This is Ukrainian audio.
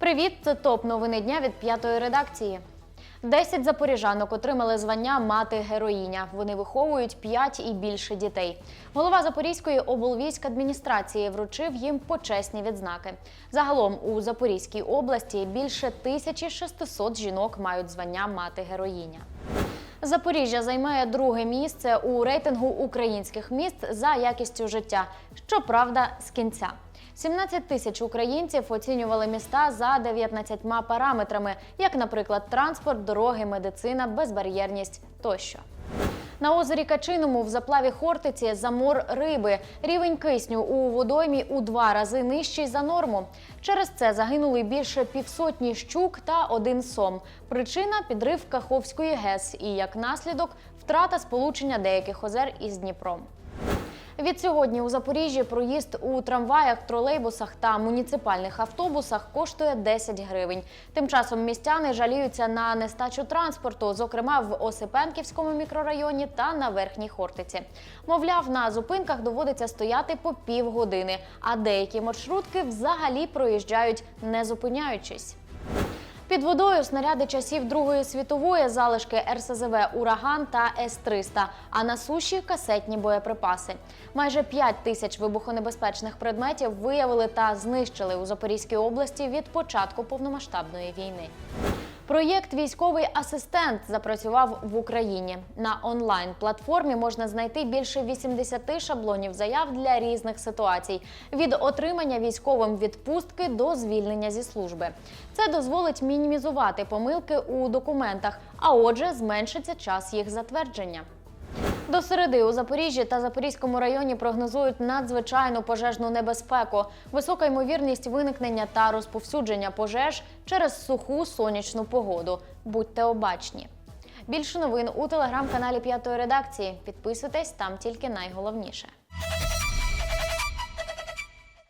Привіт, це топ новини дня від п'ятої редакції. Десять запоріжанок отримали звання мати героїня. Вони виховують п'ять і більше дітей. Голова Запорізької облвійськадміністрації вручив їм почесні відзнаки. Загалом у Запорізькій області більше 1600 жінок мають звання мати героїня. Запоріжжя займає друге місце у рейтингу українських міст за якістю життя. Щоправда, з кінця. 17 тисяч українців оцінювали міста за 19 параметрами, як, наприклад, транспорт, дороги, медицина, безбар'єрність тощо. На озері Качиному в заплаві Хортиці замор риби. Рівень кисню у водоймі у два рази нижчий за норму. Через це загинули більше півсотні щук та один сом. Причина підрив Каховської ГЕС і як наслідок втрата сполучення деяких озер із Дніпром. Від сьогодні у Запоріжжі проїзд у трамваях, тролейбусах та муніципальних автобусах коштує 10 гривень. Тим часом містяни жаліються на нестачу транспорту, зокрема в Осипенківському мікрорайоні та на Верхній Хортиці. Мовляв, на зупинках доводиться стояти по півгодини, а деякі маршрутки взагалі проїжджають не зупиняючись. Під водою снаряди часів Другої світової залишки РСЗВ Ураган та С-300, а на суші касетні боєприпаси. Майже 5 тисяч вибухонебезпечних предметів виявили та знищили у Запорізькій області від початку повномасштабної війни. Проєкт Військовий асистент запрацював в Україні. На онлайн-платформі можна знайти більше 80 шаблонів заяв для різних ситуацій: від отримання військовим відпустки до звільнення зі служби. Це дозволить мінімізувати помилки у документах, а отже, зменшиться час їх затвердження. До середи у Запоріжжі та Запорізькому районі прогнозують надзвичайну пожежну небезпеку, висока ймовірність виникнення та розповсюдження пожеж через суху сонячну погоду. Будьте обачні. Більше новин у телеграм-каналі П'ятої редакції. Підписуйтесь там тільки найголовніше.